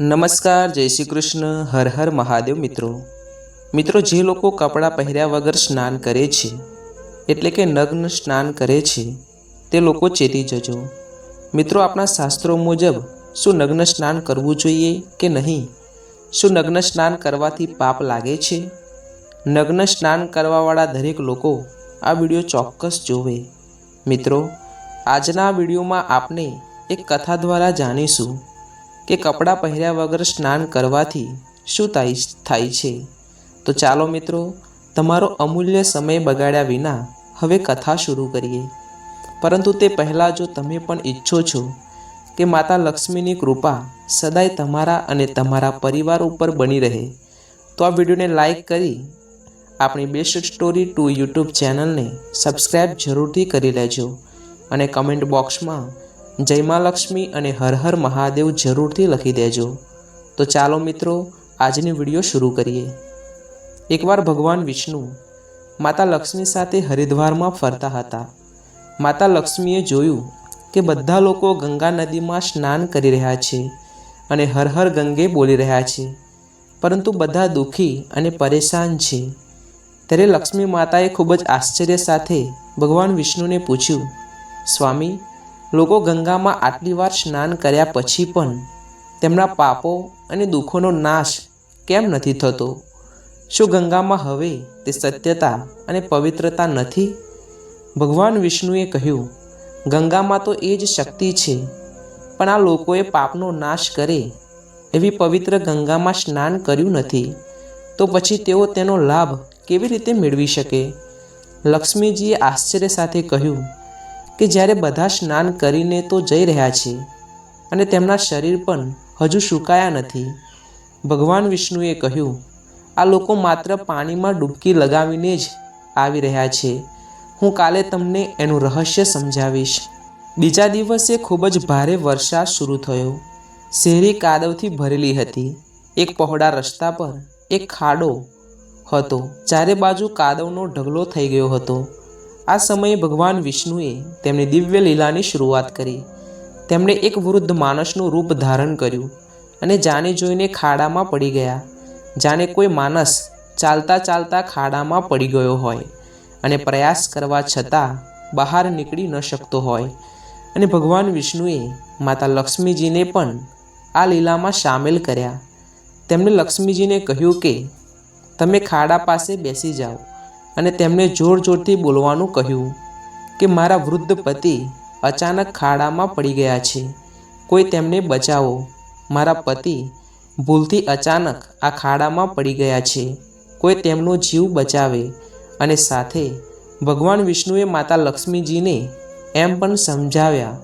નમસ્કાર, જય શ્રી કૃષ્ણ. હર હર મહાદેવ મિત્રો. મિત્રો, જે લોકો કપડાં પહેર્યા વગર સ્નાન કરે છે, એટલે કે નગ્ન સ્નાન કરે છે, તે લોકો ચેતી જજો. મિત્રો, આપણા શાસ્ત્રો મુજબ, શું નગ્ન સ્નાન કરવું જોઈએ કે નહીં? શું નગ્ન સ્નાન કરવાથી પાપ લાગે છે? નગ્ન સ્નાન કરવાવાળા દરેક લોકો આ વીડિયો ચોક્કસ જોવે. મિત્રો, આજના વિડીયોમાં આપણે એક કથા દ્વારા જાણીશું. કે કપડાં પહેર્યા વગર સ્નાન કરવાથી શું થાય થાય છે? તો ચાલો મિત્રો, તમારો અમૂલ્ય સમય બગાડ્યા વિના હવે કથા શરૂ કરીએ. પરંતુ તે પહેલાં જો તમે પણ ઈચ્છો છો કે માતા લક્ષ્મીની કૃપા સદાય તમારા અને તમારા પરિવાર ઉપર બની રહે, તો આ વિડીયોને લાઈક કરી આપણી બેસ્ટ સ્ટોરી ટુ યુટ્યુબ ચેનલને સબસ્ક્રાઈબ જરૂરથી કરી લેજો અને કમેન્ટ બોક્સમાં જય મા લક્ષ્મી અને હર હર મહાદેવ જરૂરથી લખી દેજો. તો ચાલો મિત્રો, આજની વીડિયો શરૂ કરીએ. એકવાર ભગવાન વિષ્ણુ માતા લક્ષ્મી સાથે હરિદ્વારમાં ફરતા હતા. માતા લક્ષ્મીએ જોયું કે બધા લોકો ગંગા નદીમાં સ્નાન કરી રહ્યા છે અને હર હર ગંગે બોલી રહ્યા છે. પરંતુ બધા દુઃખી અને પરેશાન છે. ત્યારે લક્ષ્મી માતાએ ખૂબ જ આશ્ચર્ય સાથે ભગવાન વિષ્ણુને પૂછ્યું, સ્વામી લોકો ગંગામાં આટલી વાર સ્નાન કર્યા પછી પણ તેમના પાપો અને દુઃખોનો નાશ કેમ નથી થતો? શું ગંગામાં હવે તે સત્યતા અને પવિત્રતા નથી? ભગવાન વિષ્ણુએ કહ્યું, ગંગામાં તો એ જ શક્તિ છે, પણ આ લોકોએ પાપનો નાશ કરે એવી પવિત્ર ગંગામાં સ્નાન કર્યું નથી. તો પછી તેઓ તેનો લાભ કેવી રીતે મેળવી શકે? લક્ષ્મીજીએ આશ્ચર્ય સાથે કહ્યું કે જ્યારે બધા સ્નાન કરીને તો જઈ રહ્યા છે અને તેમના શરીર પણ હજુ સુકાયા નથી. ભગવાન વિષ્ણુએ કહ્યું, આ લોકો માત્ર પાણીમાં ડૂબકી લગાવીને જ આવી રહ્યા છે. હું કાલે તમને એનું રહસ્ય સમજાવીશ. બીજા દિવસે ખૂબ જ ભારે વરસાદ શરૂ થયો. શેરી કાદવથી ભરેલી હતી. એક પહોળા રસ્તા પર એક ખાડો હતો, ચારે બાજુ કાદવનો ઢગલો થઈ ગયો હતો. આ સમયે ભગવાન વિષ્ણુએ તેમની દિવ્ય લીલાની શરૂઆત કરી. તેમણે એક વૃદ્ધ માણસનું રૂપ ધારણ કર્યું અને જાને જોઈને ખાડામાં પડી ગયા. જાણે કોઈ માણસ ચાલતા ચાલતા ખાડામાં પડી ગયો હોય અને પ્રયાસ કરવા છતાં બહાર નીકળી ન શકતો હોય. અને ભગવાન વિષ્ણુએ માતા લક્ષ્મીજીને પણ આ લીલામાં સામેલ કર્યા. તેમણે લક્ષ્મીજીને કહ્યું કે, તમે ખાડા પાસે બેસી જાઓ. અને તેમને જોર જોરથી બોલવાનું કહ્યું કે મારા વૃદ્ધ પતિ અચાનક ખાડામાં પડી ગયા છે. કોઈ તેમને બચાવો. મારા પતિ ભૂલથી અચાનક આ ખાડામાં પડી ગયા છે. કોઈ તેમનો જીવ બચાવે અને સાથે ભગવાન વિષ્ણુએ માતા લક્ષ્મીજીને એમ પણ સમજાવ્યા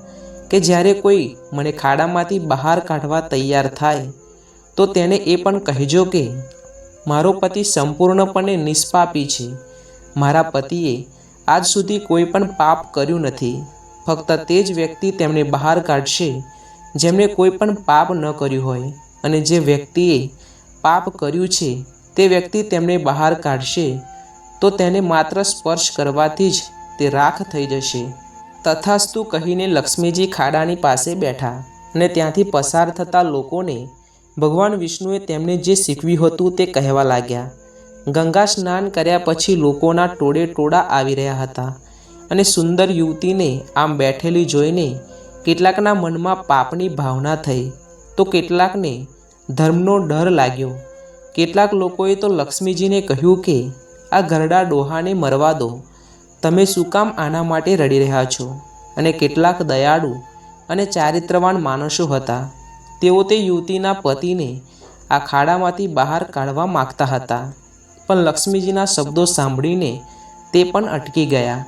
કે જ્યારે કોઈ મને ખાડામાંથી બહાર કાઢવા તૈયાર થાય, તો તેને એ પણ કહેજો કે મારો પતિ સંપૂર્ણપણે નિષ્પાપી છે. મારા પતિએ આજ સુધી કોઈ પણ પાપ કર્યું નથી. ફક્ત તે જ વ્યક્તિ તેમને બહાર કાઢશે, જેમણે કોઈ પણ પાપ ન કર્યું હોય. અને જે વ્યક્તિએ પાપ કર્યું છે, તે વ્યક્તિ તેમને બહાર કાઢશે, તો તેને માત્ર સ્પર્શ કરવાથી જ તે રાખ થઈ જશે. તથાસ્તુ કહીને લક્ષ્મીજી ખાડાની પાસે બેઠા અને ત્યાંથી પસાર થતા લોકોને ભગવાન વિષ્ણુએ તેમને જે શીખવ્યું હતું તે કહેવા લાગ્યા. ગંગા સ્નાન કર્યા પછી લોકોના ટોળે ટોળા આવી રહ્યા હતા અને સુંદર યુવતીને આમ બેઠેલી જોઈને કેટલાકના મનમાં પાપની ભાવના થઈ. તો કેટલાકને ધર્મનો ડર લાગ્યો. કેટલાક લોકોએ તો લક્ષ્મીજીને કહ્યું કે, આ ગરડા ડોહાને મરવા દો. તમે શું કામ આના માટે રડી રહ્યા છો? અને કેટલાક દયાળુ અને ચારિત્રવાન માણસો હતા. તેઓ તે યુવતીના પતિને આ ખાડામાંથી બહાર કાઢવા માગતા હતા. પણ લક્ષ્મીજીના શબ્દો સાંભળીને તે પણ અટકી ગયા.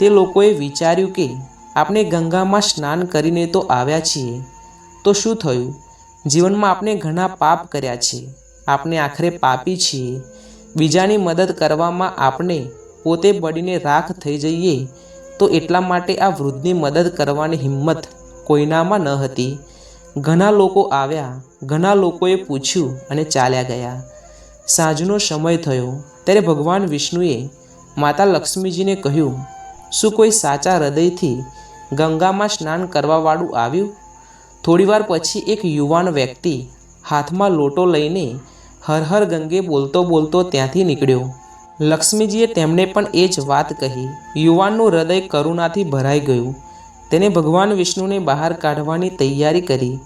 તે લોકોએ વિચાર્યું કે આપણે ગંગામાં સ્નાન કરીને તો આવ્યા છીએ. તો શું થયું? જીવનમાં આપણે ઘણા પાપ કર્યા છે. આપણે આખરે પાપી છીએ. બીજાની મદદ કરવામાં આપણે પોતે બળીને રાખ થઈ જઈએ તો એટલા માટે આ વૃદ્ધની મદદ કરવાની હિંમત કોઈનામાં ન હતી. ઘણા લોકો આવ્યા, ઘણા લોકોએ પૂછ્યું અને ચાલ્યા ગયા. સાંજનો સમય થયો. ત્યારે ભગવાન વિષ્ણુએ માતા લક્ષ્મીજીને કહ્યું, શું કોઈ સાચા હૃદયથી ગંગામાં સ્નાન કરવાવાળું આવ્યું? થોડીવાર પછી એક યુવાન વ્યક્તિ હાથમાં લોટો લઈને હર હર ગંગે બોલતો બોલતો ત્યાંથી નીકળ્યો. લક્ષ્મીજીએ તેમને પણ એ જ વાત કહી. યુવાનનું હૃદય કરુણાથી ભરાઈ ગયું. તેને ભગવાન વિષ્ણુને બહાર કાઢવાની તૈયારી કરી.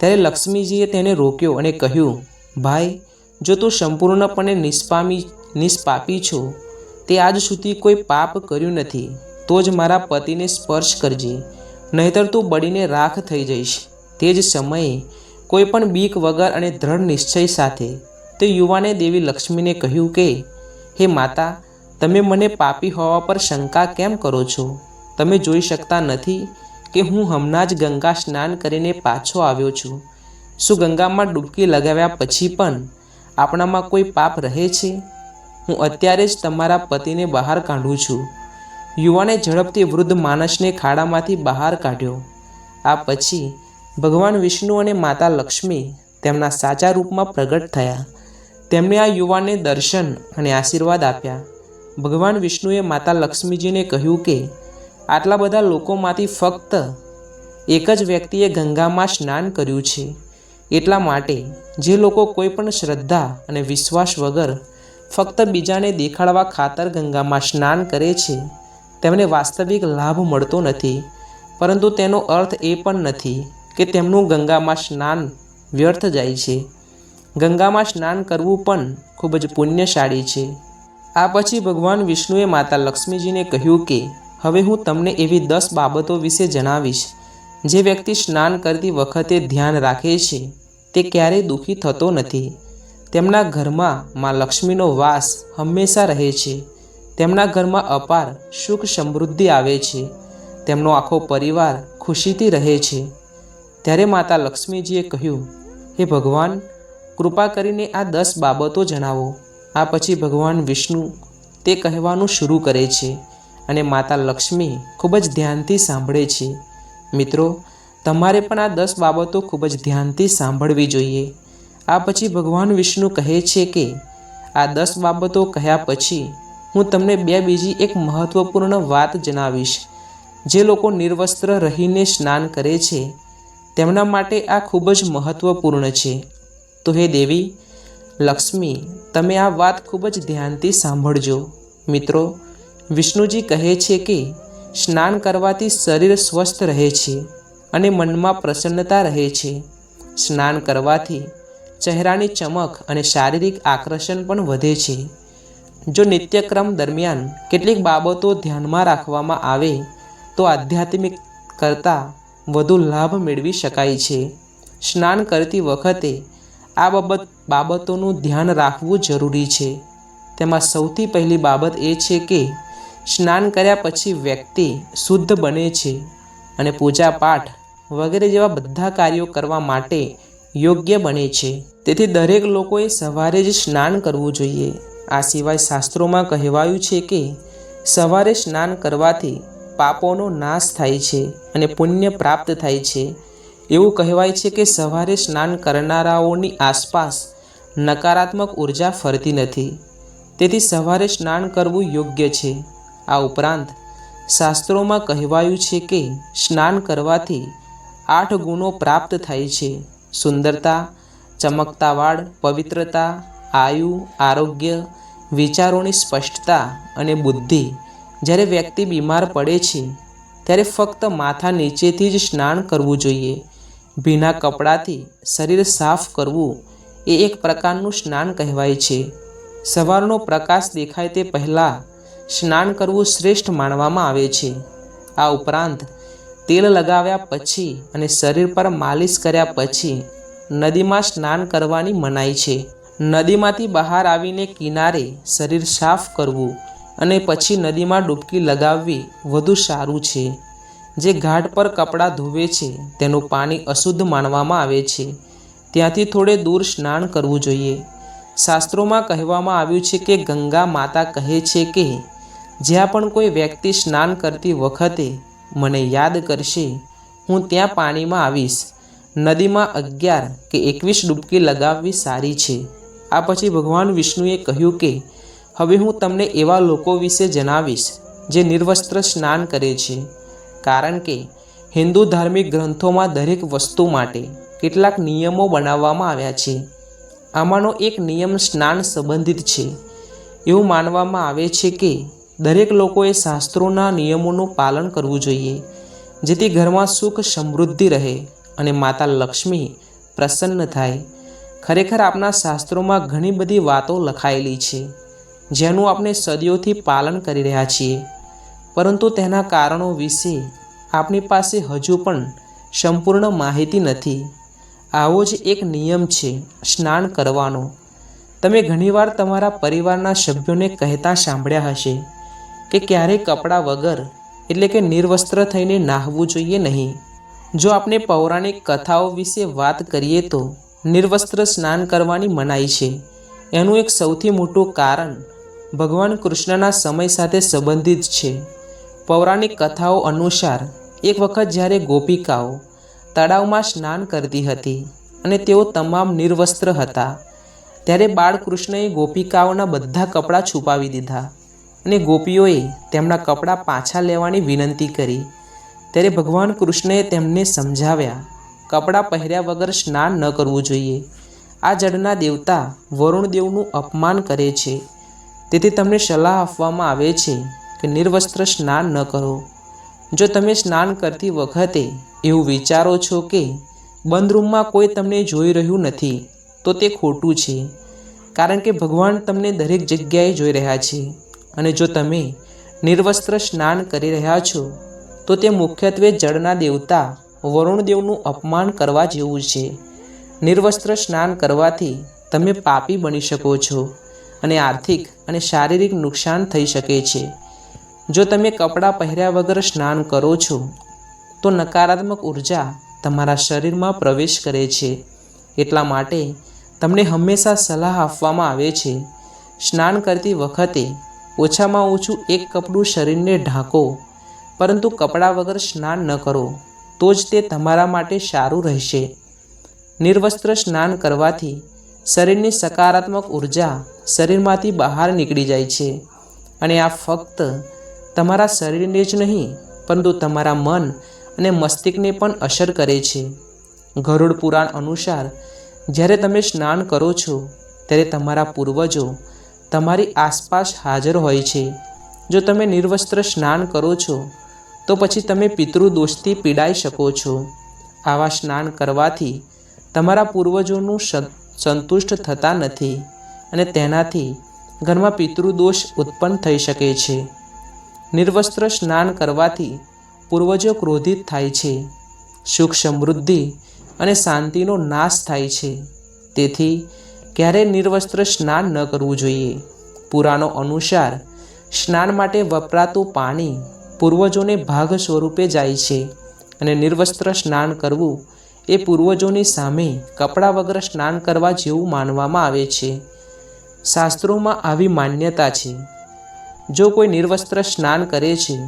ત્યારે લક્ષ્મીજીએ તેને રોક્યો અને કહ્યું, ભાઈ જો તું સંપૂર્ણપણે નિષ્પામી, નિષ્પાપી છો, તે આજ સુધી કોઈ પાપ કર્યું નથી. તો જ મારા પતિને સ્પર્શ કરજે. નહીતર તું બળીને રાખ થઈ જઈશ. તે જ સમયે કોઈ પણ બીક વગર અને દ્રઢ નિશ્ચય સાથે તે યુવાને દેવી લક્ષ્મીને કહ્યું કે, હે માતા, તમે મને પાપી હોવા પર શંકા કેમ કરો છો? તમે જોઈ શકતા નથી કે હું હમણાં જ ગંગા સ્નાન કરીને પાછો આવ્યો છું. શું ગંગામાં ડૂબકી લગાવ્યા પછી પણ આપણામાં કોઈ પાપ રહે છે? હું અત્યારે જ તમારા પતિને બહાર કાઢું છું. યુવાને ઝડપથી વૃદ્ધ માણસને ખાડામાંથી બહાર કાઢ્યો. આ પછી ભગવાન વિષ્ણુ અને માતા લક્ષ્મી તેમના સાચા રૂપમાં પ્રગટ થયા. તેમણે આ યુવાનને દર્શન અને આશીર્વાદ આપ્યા. ભગવાન વિષ્ણુએ માતા લક્ષ્મીજીને કહ્યું કે, આટલા બધા લોકોમાંથી ફક્ત એક જ વ્યક્તિએ ગંગામાં સ્નાન કર્યું છે. એટલા માટે જે લોકો કોઈ પણ શ્રદ્ધા અને વિશ્વાસ વગર ફક્ત બીજાને દેખાડવા ખાતર ગંગામાં સ્નાન કરે છે, તેમને વાસ્તવિક લાભ મળતો નથી. પરંતુ તેનો અર્થ એ પણ નથી કે તેમનું ગંગામાં સ્નાન વ્યર્થ જાય છે. ગંગામાં સ્નાન કરવું પણ ખૂબ જ પુણ્યશાળી છે. આ પછી ભગવાન વિષ્ણુએ માતા લક્ષ્મીજીને કહ્યું કે, હવે હું તમને એવી દસ બાબતો વિશે જણાવીશ. જે વ્યક્તિ સ્નાન કરતી વખતે ધ્યાન રાખે છે, તે ક્યારેય દુઃખી થતો નથી. તેમના ઘરમાં માં લક્ષ્મીનો વાસ હંમેશા રહે છે. તેમના ઘરમાં અપાર સુખ સમૃદ્ધિ આવે છે. તેમનો આખો પરિવાર ખુશીથી રહે છે. ત્યારે માતા લક્ષ્મીજીએ કહ્યું, હે ભગવાન, કૃપા કરીને આ દસ બાબતો જણાવો. આ પછી ભગવાન વિષ્ણુ તે કહેવાનું શરૂ કરે છે અને માતા લક્ષ્મી ખૂબ જ ધ્યાનથી સાંભળે છે. મિત્રો, તમારે પણ આ દસ બાબતો ખૂબ જ ધ્યાનથી સાંભળવી જોઈએ. આ પછી ભગવાન વિષ્ણુ કહે છે કે, આ દસ બાબતો કહ્યા પછી હું તમને બે બીજી એક મહત્વપૂર્ણ વાત જણાવીશ. જે લોકો નિર્વસ્ત્ર રહીને સ્નાન કરે છે, તેમના માટે આ ખૂબ જ મહત્વપૂર્ણ છે. તો હે દેવી, લક્ષ્મી, તમે આ વાત ખૂબ જ ધ્યાનથી સાંભળજો. મિત્રો, વિષ્ણુજી કહે છે કે સ્નાન કરવાથી શરીર સ્વસ્થ રહે છે અને મનમાં પ્રસન્નતા રહે છે. સ્નાન કરવાથી ચહેરાની ચમક અને શારીરિક આકર્ષણ પણ વધે છે. જો નિત્યક્રમ દરમિયાન કેટલીક બાબતો ધ્યાનમાં રાખવામાં આવે, તો આધ્યાત્મિક કરતાં વધુ લાભ મેળવી શકાય છે. સ્નાન કરતી વખતે આ બાબત, બાબતોનું ધ્યાન રાખવું જરૂરી છે. તેમાં સૌથી પહેલી બાબત એ છે કે સ્નાન કર્યા પછી વ્યક્તિ શુદ્ધ બને છે અને પૂજા પાઠ વગેરે જેવા બધા કાર્યો કરવા માટે યોગ્ય બને છે. તેથી દરેક લોકોએ સવારે જ સ્નાન કરવું જોઈએ. આ સિવાય શાસ્ત્રોમાં કહેવાયું છે કે સવારે સ્નાન કરવાથી પાપોનો નાશ થાય છે અને પુણ્ય પ્રાપ્ત થાય છે. એવું કહેવાય છે કે સવારે સ્નાન કરનારાઓની આસપાસ નકારાત્મક ઊર્જા ફરતી નથી. તેથી સવારે સ્નાન કરવું યોગ્ય છે. આ ઉપરાંત શાસ્ત્રોમાં કહેવાયું છે કે સ્નાન કરવાથી આઠ ગુણો પ્રાપ્ત થાય છે. સુંદરતા ચમકતા વાળ પવિત્રતા, આયુ, આરોગ્ય, વિચારોની સ્પષ્ટતા અને બુદ્ધિ જ્યારે વ્યક્તિ બીમાર પડે છે ત્યારે ફક્ત માથા નીચેથી જ સ્નાન કરવું જોઈએ. ભીના કપડાથી શરીર સાફ કરવું એ એક પ્રકારનું સ્નાન કહેવાય છે. સવારનો પ્રકાશ દેખાય તે પહેલાં સ્નાન કરવું શ્રેષ્ઠ માનવામાં આવે છે. આ ઉપરાંત, તેલ લગાવ્યા પછી અને શરીર પર માલિશ કર્યા પછી નદીમાં સ્નાન કરવાની મનાઈ છે. નદીમાંથી બહાર આવીને કિનારે શરીર સાફ કરવું અને પછી નદીમાં ડૂબકી લગાવવી વધુ સારું છે. જે ઘાટ પર કપડાં ધોવે છે, તેનું પાણી અશુદ્ધ માનવામાં આવે છે. ત્યાંથી થોડે દૂર સ્નાન કરવું જોઈએ. શાસ્ત્રોમાં કહેવામાં આવ્યું છે કે ગંગા માતા કહે છે કે જ્યાં પણ કોઈ વ્યક્તિ સ્નાન કરતી વખતે મને યાદ કરશે, હું ત્યાં પાણીમાં આવીશ. નદીમાં અગિયાર કે એકવીસ ડૂબકી લગાવવી સારી છે. આ પછી ભગવાન વિષ્ણુએ કહ્યું કે, હવે હું તમને એવા લોકો વિશે જણાવીશ જે નિર્વસ્ત્ર સ્નાન કરે છે. કારણ કે હિન્દુ ધાર્મિક ગ્રંથોમાં દરેક વસ્તુ માટે કેટલાક નિયમો બનાવવામાં આવ્યા છે. આમાંનો એક નિયમ સ્નાન સંબંધિત છે. એવું માનવામાં આવે છે કે દરેક લોકોએ શાસ્ત્રોના નિયમોનું પાલન કરવું જોઈએ, જેથી ઘરમાં સુખ સમૃદ્ધિ રહે અને માતા લક્ષ્મી પ્રસન્ન થાય. ખરેખર આપણા શાસ્ત્રોમાં ઘણી બધી વાતો લખાયેલી છે, જેનું આપણે સદીઓથી પાલન કરી રહ્યા છીએ. પરંતુ તેના કારણો વિશે આપણી પાસે હજુ પણ સંપૂર્ણ માહિતી નથી. આવો જ એક નિયમ છે, સ્નાન કરવાનો. તમે ઘણીવાર તમારા પરિવારના સભ્યોને કહેતા સાંભળ્યા હશે. કે ક્યારેય કપડાં વગર, એટલે કે નિર્વસ્ત્ર થઈને નાહવું જોઈએ નહીં. જો આપણે પૌરાણિક કથાઓ વિશે વાત કરીએ તો, નિર્વસ્ત્ર સ્નાન કરવાની મનાઈ છે. એનું એક સૌથી મોટું કારણ ભગવાન કૃષ્ણના સમય સાથે સંબંધિત છે. પૌરાણિક કથાઓ અનુસાર, એક વખત જ્યારે ગોપિકાઓ તળાવમાં સ્નાન કરતી હતી અને તેઓ તમામ નિર્વસ્ત્ર હતા, ત્યારે બાળકૃષ્ણએ ગોપિકાઓના બધા કપડાં છુપાવી દીધા. અને ગોપીઓએ તેમના કપડાં પાછા લેવાની વિનંતી કરી. ત્યારે ભગવાન કૃષ્ણએ તેમને સમજાવ્યા, કપડાં પહેર્યા વગર સ્નાન ન કરવું જોઈએ. આ જળના દેવતા વરુણ દેવનું અપમાન કરે છે. તેથી તમને સલાહ આપવામાં આવે છે કે નિર્વસ્ત્ર સ્નાન ન કરો. જો તમે સ્નાન કરતી વખતે એવું વિચારો છો કે બંધ રૂમમાં કોઈ તમને જોઈ રહ્યું નથી, તો તે ખોટું છે. કારણ કે ભગવાન તમને દરેક જગ્યાએ જોઈ રહ્યા છે. અને જો તમે નિર્વસ્ત્ર સ્નાન કરી રહ્યા છો, તો તે મુખ્યત્વે જળના દેવતા વરુણદેવનું અપમાન કરવા જેવું છે. નિર્વસ્ત્ર સ્નાન કરવાથી તમે પાપી બની શકો છો અને આર્થિક અને શારીરિક નુકસાન થઈ શકે છે. જો તમે કપડાં પહેર્યા વગર સ્નાન કરો છો, તો નકારાત્મક ઊર્જા તમારા શરીરમાં પ્રવેશ કરે છે. એટલા માટે તમને હંમેશા સલાહ આપવામાં આવે છે. સ્નાન કરતી વખતે ઓછામાં ઓછું એક કપડું શરીરને ઢાંકો, પરંતુ કપડાં વગર સ્નાન ન કરો, તો જ તે તમારા માટે સારું રહેશે. નિર્વસ્ત્ર સ્નાન કરવાથી શરીરની સકારાત્મક ઊર્જા શરીરમાંથી બહાર નીકળી જાય છે અને આ ફક્ત તમારા શરીરને જ નહીં, પરંતુ તમારા મન અને મસ્તિષ્કને પણ અસર કરે છે. ગરુડ પુરાણ અનુસાર, જ્યારે તમે સ્નાન કરો છો, ત્યારે તમારા પૂર્વજો તમારી આસપાસ હાજર હોય છે. જો તમે નિર્વસ્ત્ર સ્નાન કરો છો, તો પછી તમે પિતૃદોષથી પીડાઈ શકો છો. આવા સ્નાન કરવાથી તમારા પૂર્વજોનું સંતુષ્ટ થતા નથી અને તેનાથી ઘરમાં પિતૃદોષ ઉત્પન્ન થઈ શકે છે. નિર્વસ્ત્ર સ્નાન કરવાથી પૂર્વજો ક્રોધિત થાય છે, સુખ સમૃદ્ધિ અને શાંતિનો નાશ થાય છે. તેથી ક્યારેય નિર્વસ્ત્ર સ્નાન ન કરવું જોઈએ? પુરાણો અનુસાર, સ્નાન માટે વપરાતું પાણી પૂર્વજોને ભાગ સ્વરૂપે જાય છે અને નિર્વસ્ત્ર સ્નાન કરવું એ પૂર્વજોની સામે કપડાં વગર સ્નાન કરવા જેવું માનવામાં આવે છે. શાસ્ત્રોમાં આવી માન્યતા છે. જો કોઈ નિર્વસ્ત્ર સ્નાન કરે છે,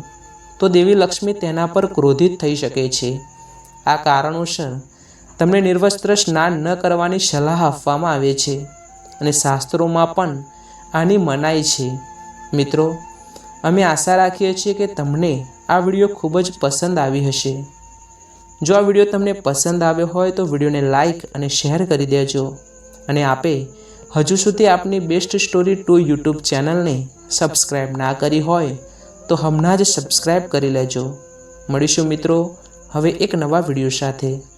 તો દેવી લક્ષ્મી તેના પર ક્રોધિત થઈ શકે છે. આ કારણોસર તમને નિર્વસ્ત્ર સ્નાન ન કરવાની સલાહ આપવામાં આવે છે અને શાસ્ત્રોમાં પણ આની મનાઈ છે. મિત્રો, અમે આશા રાખીએ છીએ કે તમને આ વીડિયો ખૂબ જ પસંદ આવી હશે. જો આ વીડિયો તમને પસંદ આવ્યો હોય તો વિડીયોને લાઇક અને શેર કરી દેજો અને આપે હજુ સુધી આપની બેસ્ટ સ્ટોરી ટુ યુટ્યુબ ચેનલને સબસ્ક્રાઈબ ના કરી હોય તો હમણાં જ સબસ્ક્રાઈબ કરી લેજો. મળીશું મિત્રો, હવે એક નવા વીડિયો સાથે.